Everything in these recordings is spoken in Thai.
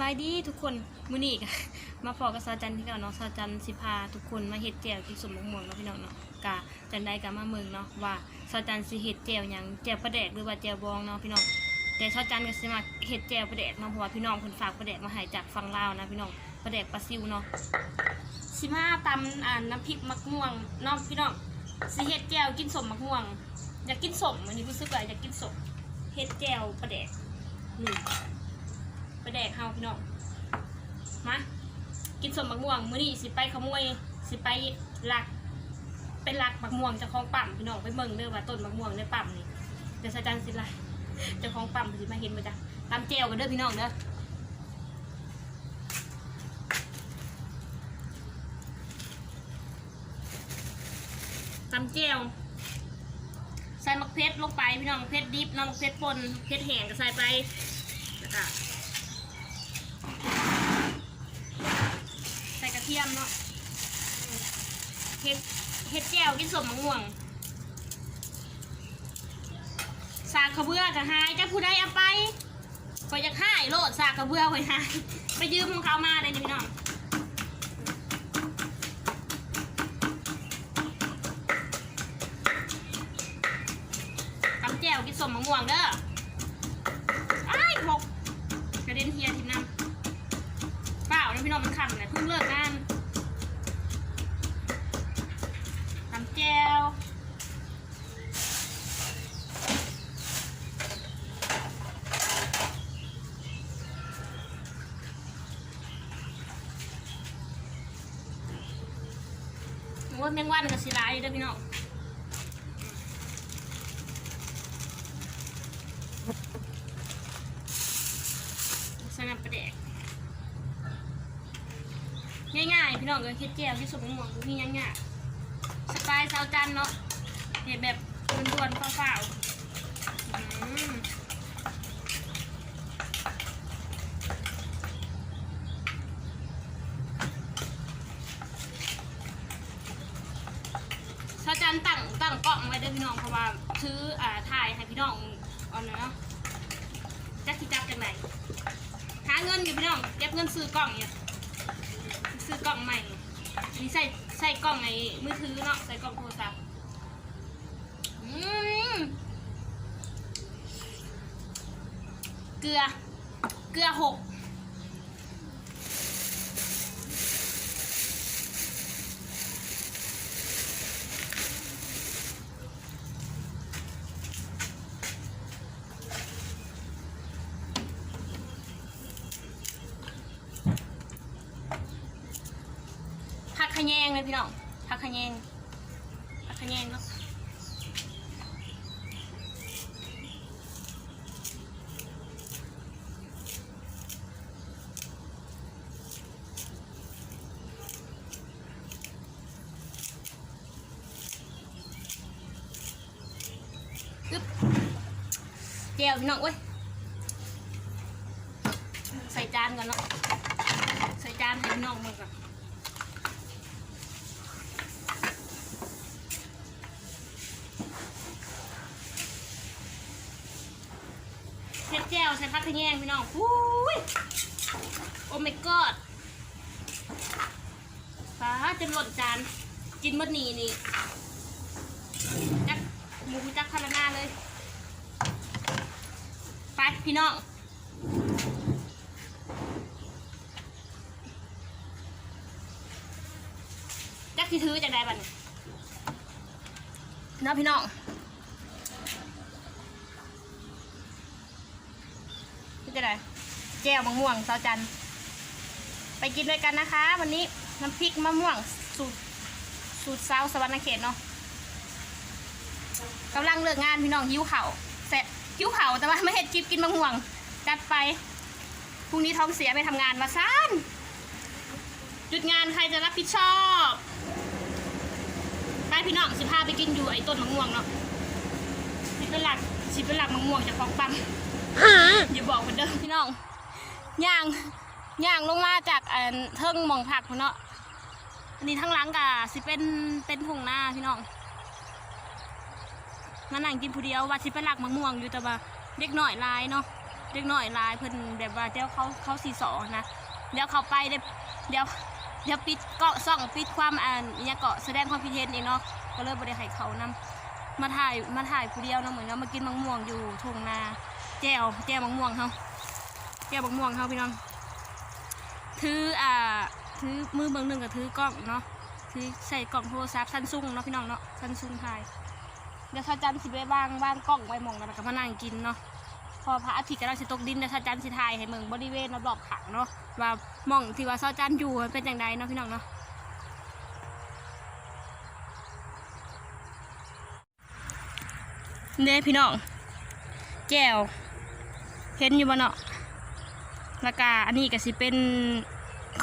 บายดีทุกคนมื้อนี้ก็มาพอกับซาจันที่เก่าเนาะซาจันสิพาทุกคนมาเฮ็ดแจ่วกินสมมะม่วงเนาะพี่น้องเนาะกะจันได้กะมาเมืองเนาะว่าซาจันสิเฮ็ดแจ่วหยังแจ่วปลาแดกหรือว่าแจ่วบองเนาะพี่น้องแต่ซาจันก็สิมาเฮ็ดแจ่วปลาแดกเนาะเพราะว่าพี่น้องเพิ่นฝากปลาแดกมาให้จากฝั่งลาวนะพี่น้องปลาแดกปลาซิวเนาะสิมาตำอ่าน้ำพริกมะม่วงเนาะพี่น้องสิเฮ็ดแจ่วกินสมมะม่วงอยากกินสมอันนี้รู้สึกว่าอยากกินสมเฮ็ดแจ่วปลาแดกนี่ปลา แดกเฮาพี่น้องมากินสมบักม่วงมื้อนี้สิไปขโมยสิไปหลักเป็นหลักบักม่วงจ้าของปั๊มพี่น้องไปเบิ่งเด้อว่าต้นบักม่วงในปั๊มนี่เดี๋ยวสะจันสิไล่เจ้าของปั๊มสิมาเห็นบ่จ้ะตามแจวกันเด้อพี่น้องเด้อตำแจวใส่มะเขือเทศลงไปพี่น้องมะเขือเทศดิบน้องมะเขือเทศป่นมะเขือเทศแห้งก็ใส่ไปแล้วก็ใส่กระ เทียมเนาะเห็ดเห็ดแจ่วกินสมมะม่วง สากกระเบือกับหายจะผู้ใดเอาไปก็อยากหายโลดสากกระเบือไว้หายไปยืมของเขามาได้นี่พี่น้องตำแจ่วกินสมมะม่วงเด้อไอ้ายหกกระเด็นเฮียทีน้ำเปล่านะพี่น้องมันขำเลยเพิ่งเลิกนทำแจวโอ้ยแมงวันกับสิลายอยู่เด้อพี่น้องใส่น้ำปลาแดก ง่ายๆ พี่น้องเลยเฮ็ดแจ่วที่สุดของหม่วงมีง่ายๆสไตล์ชาวจันเนาะเห็ดแบบด่วนๆเปล่าๆอืมชาวจันตั้งตั้งกล้องไว้เด้อพี่น้องเพราะว่าซื้ออ่าถ่ายให้พี่น้องเอาเนาะจักที่จับจากไหนหาเงินอยู่พี่น้องเก็บเงินซื้อกล้องเนี่ย ซื้อกล่องใหม่นี่ใส่ใส่กล่องในมือถือเนาะใส่กล่องโทรศัพท์อืมเกลือ เกลือหกผักขะแย งเลยพี่น้องผักขะแยงผักขะแยงเนาะปึ๊บเจียวพี่น้องเว้ยใส่จานก่อนเนาะใส่จานให้พี่น้องมึงก่อน เผ็ดแจ่วใส่ผักขะแยงพี่น้องอุ้ยโอ้ my god ฟ้าจะหล่นจานกินมดหนีนี่จักหมูจักคารานาเลย ไปพี่น้องจักที่ถือจากใดบัดนนะพี่น้อง พี่จะได้แจ่วมะม่วงเสาจันไปกินด้วยกันนะคะ วันนี้น้ำพริกมะม่วงสูตรสูตรเซาสวรรค์เขตเนาะกำลังเลิกงานพี่น้องหิวเข่าเสร็จหิวเข่าแต่ว่าไม่เห็ดคลิปกินมะม่วง จัดไปพรุ่งนี้ท้องเสียไปทำงานมาซ่านหยุดงานใครจะรับผิดชอบไปพี่น้องสิพาไปกินอยู่ไอ้ต้นมะม่วงเนาะสิเป็นหลักสิเป็นหลักมะม่วงจากของปั๊ม อย่าบอกเหมือนเดิมพี่น้องย่างย่างลงมาจากอันเทิงหมองผักพุ่นเนาะอันนี้ทั้งหลังกะสิเป็นเป็นทุ่งนาพี่น้องมานั่งกินผู้เดียวว่าสิเป็นหลักมะม่วงอยู่แต่ว่าเด็กหน่อยลายเนาะเด็กหน้อยลายเพิ่นแบบว่าเดี๋ยวเขาเขาสีสอนะเดี๋ยวเขาไปเดี๋ยวเดี๋ยวเดี๋ยวปิดเกาะซ่องปิดความอ่านเนี่ยเกาะแสดงความคิดเห็นเองเนาะก็เลยบ่ได้ให้เขานำมาถ่ายมาถ่ายผู้เดียวเนาะเหมือนกับมากินมะม่วงอยู่ทุ่งนา แจ่วแจ่วมะม่วงเฮาแจ่วมะม่วงเฮาพี่น้องถืออ่าถือมือเบางหนึ่งก็ถือกล้องเนาะถือใส่กล่องโทรศัพท์ซันซุงเนาะพี่น้องเนาะซันซุงถ่ายเดี๋ยวถ้าจันสิไปวางวางกล้องไว้มองกันแล้วก็มานั่งกินเนาะพอพระอาทิตย์กำลังสิตกดินเดี๋ยวถ้าจันสิถ่ายให้เมืองบริเวณรอบๆขังเนาะว่ามองที่ว่าเสาจันอยู่เป็นอย่างไรเนาะพี่น้องเนาะเด้พี่น้องแก้ว เห็นอยู่บ่เนาะแล้วก็อันนี้ก็สิเป็น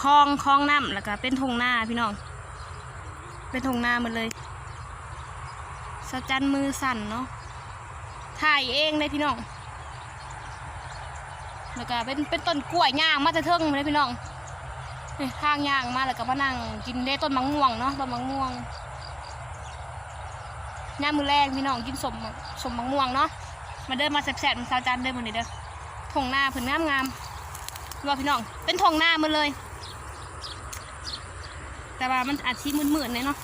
คลองคลองน้ำแล้วก็เป็นทงหน้าพี่น้อง เป็นทงหน้าหมดเลยสะจันมือสั่นเนาะถ่ายเองเลยพี่น้อง แล้วก็เป็นเป็นต้นกล้วยย่างมาจะเทิงเลยพี่น้องนี่ทางย่างมาแล้วก็มานั่งกินได้ต้นมะม่วงเนาะต้นมะม่วงย่ามมือแรกพี่น้องกินสมสมมะม่วงเนาะมาเดินมาแสบๆมันสาวจันเดินมาเด้อ ทงหน้าเพิ่นงามงามๆว่าพี่น้องเป็นทงหน้ามันเลย แต่ว่ามันอาจที่มืดๆหน่อยเนาะ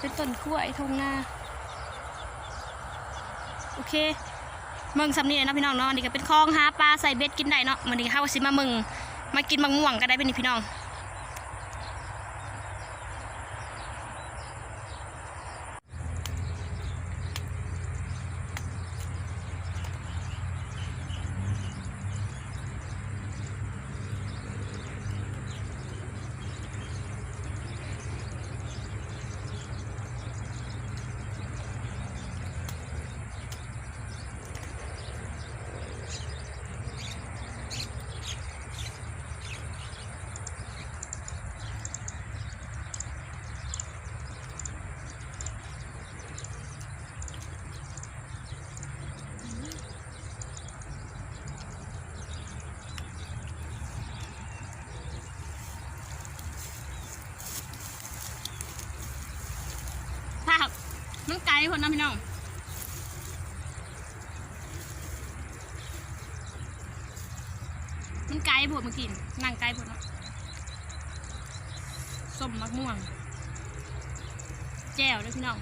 เป็นต้นกล้วยทงหน้าโอเคเมืองสำนีเลยนะพี่น้องเนาะนี่ก็เป็นคลองหาปลาใส่เบ็ดกินได้เนาะมันนี่ข้าวสิมาเมืองมากินมะม่วงก็ได้เป็นนี่พี่น้อง ภาพ มันไกลคนนะพี่น้องมันไกลโพดเมื่อกี้นั่งไกลโพดเนาะส้มมะม่วง แจ่วด้วยพี่น้อง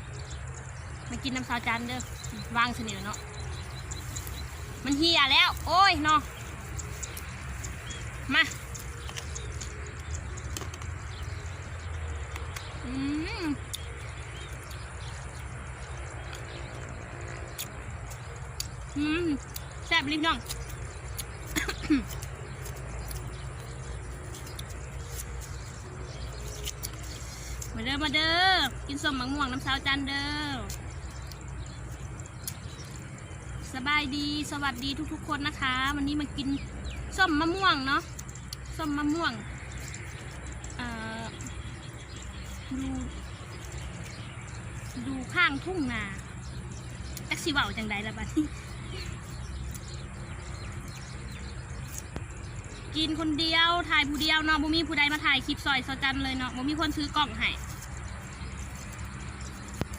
มากินน้ำซาวจันเด้อวางเสนียเนาะมันเหี่ยแล้ว โอ้ยเนาะมา อืม อืมแซ่ บลิ้นน้องมาเด้อมาเด้อกินส้มมะม่วงน้ำสาวจันเด้อสบายดีสวัสดีทุกๆ คนนะคะ วันนี้มากินส้มมะม่วงเนาะส้มมะม่วงดูดูข้างทุ่งนาแท็กซี่เบาจังใดละบัดนี้ กินคนเดียว ถ่ายผู้เดียวเนาะบ่มีผู้ใดมาถ่ายคลิปซอยสจันเลยเนาะบ่มีคนซื้อกล่องให้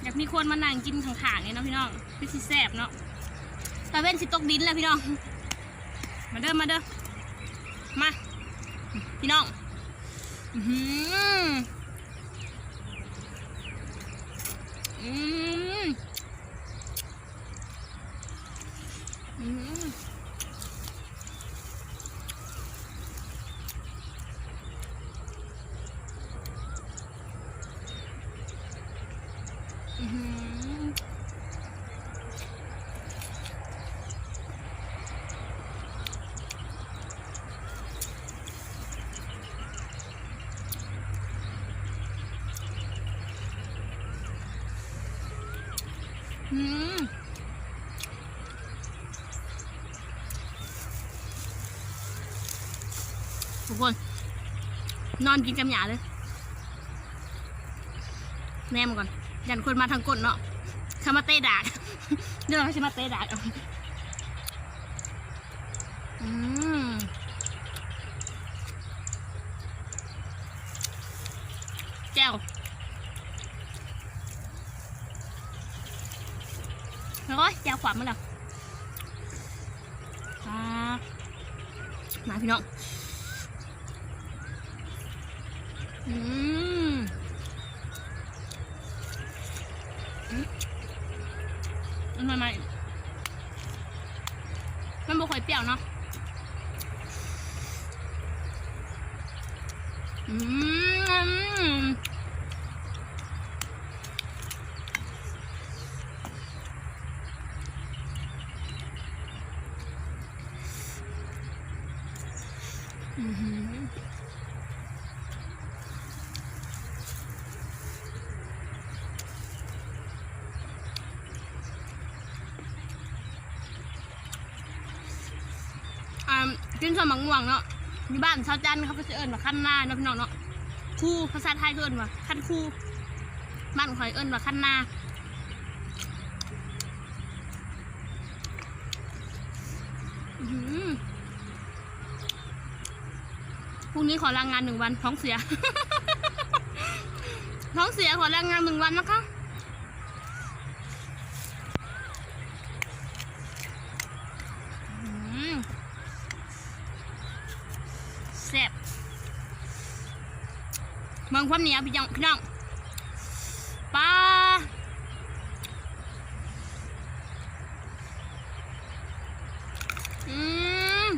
อยากมีคนมานั่งกินข้างๆเนี่ยเนาะพี่น้องพี่สิแซบเนาะตาเว้นสิตกดินแล้วพี่น้อง มาเด้อมาเด้อมา พี่น้องอือหืออืมอืม อื้อหืออืมทุกคน นอนกินกำหยาเลยแนมก่อน ยันคนมาทางกดเนาะเขามาเตะดากเดี๋ยวเราจะมาเตะดากเอาอืมแจ่วแล้วก็แจ่วขวามันแล้วมาพี่น้อง อื มอืมมันไม่ไม่มันบ่ค่อยเปรี้ยวเนาะอืม อือหือ อ่ากินสมมังม่วงเนาะมีบ้านชาวจันทร์เขาก็จะเอิ้นว่าขั้นหน้าเนาะพี่น้องเนาะคู่ภาษาไทยเอิ้นว่าขั้นคู่บ้านข่อยเอิ้นว่าขั้นหน้าพรุ่งนี้ขอลางงานหนึ่งวันท้องเสีย ท้องเสียขอลางงานหนึ่งวันนะคะอืมแซ่บเมือง ความเหนียวพี่น้องพี่น้องปลาอืม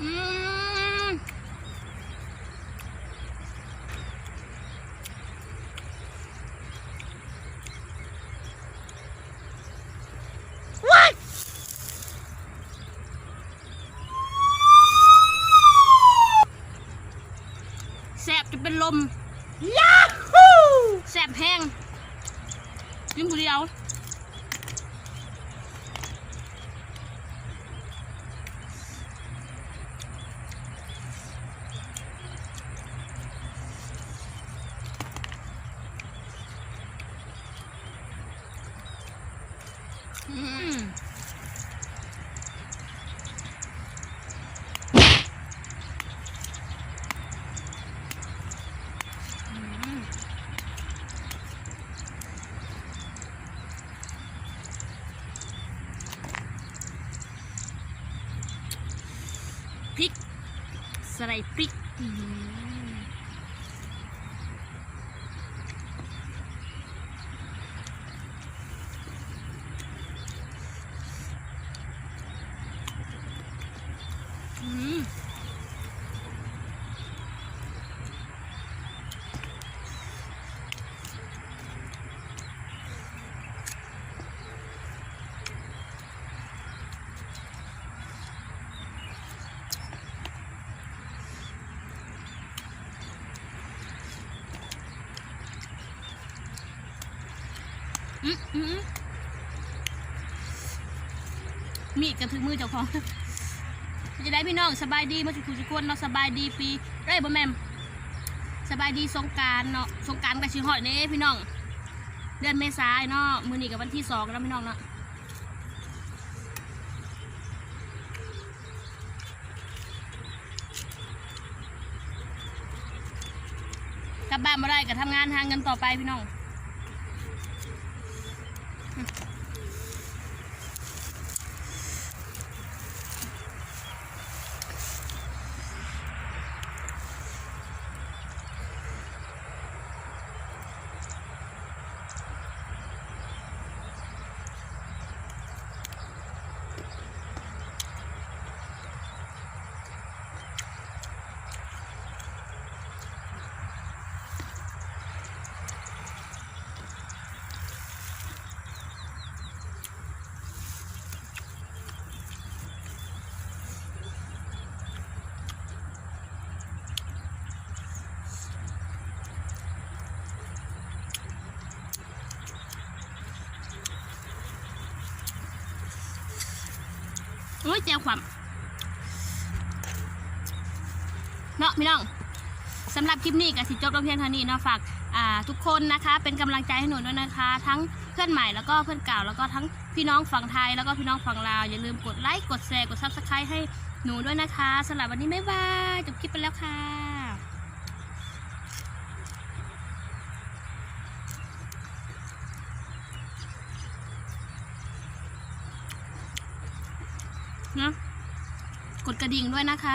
อืมแสบจะเป็นลมยาฮูแสบแห้งกินผู้เดียว อืมอืม พริก ใส่พริกอืมอืมอื มีดกระถึงมือเจ้าของจะได้พี่น้องสบายดีมาสุขุสุขคนเนาะสบายดีปีเอ้ยบ่แม่มสบายดีสงการเนาะสงการกับชิฮอดเน่พี่น้อง เดือนเมษายเนาะมือนี้กับวันที่สองแล้วพี่น้องเนาะกลับบ้านมาได้ก็ทำงานหาเงินต่อไปพี่น้อง อ้ยเจ้าความเนาะพี่น้องสำหรับคลิปนี้กับสิจบลงเพียงเท่านี้เนาะฝากทุกคนนะคะ เป็นกำลังใจให้หนูด้วยนะคะ ทั้งเพื่อนใหม่แล้วก็เพื่อนเก่าแล้วก็ทั้งพี่น้องฝั่งไทยแล้วก็พี่น้องฝั่งลาวอย่าลืมกดไลค์กดแชร์กดซับสไครต์ให้หนูด้วยนะคะสำหรับวันนี้บ๊ายบายจบคลิปไปแล้วค่ะ นะกดกระดิ่งด้วยนะคะ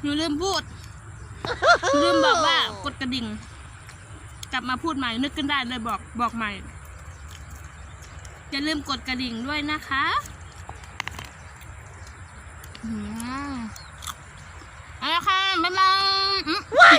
หนูลืมพูด ลืมบอกว่ากดกระดิ่ง กลับมาพูดใหม่ นึกขึ้นได้เลยบอกบอกใหม่ อย่าลืมกดกระดิ่งด้วยนะคะอืมเอาละค่ะบ๊ายบาย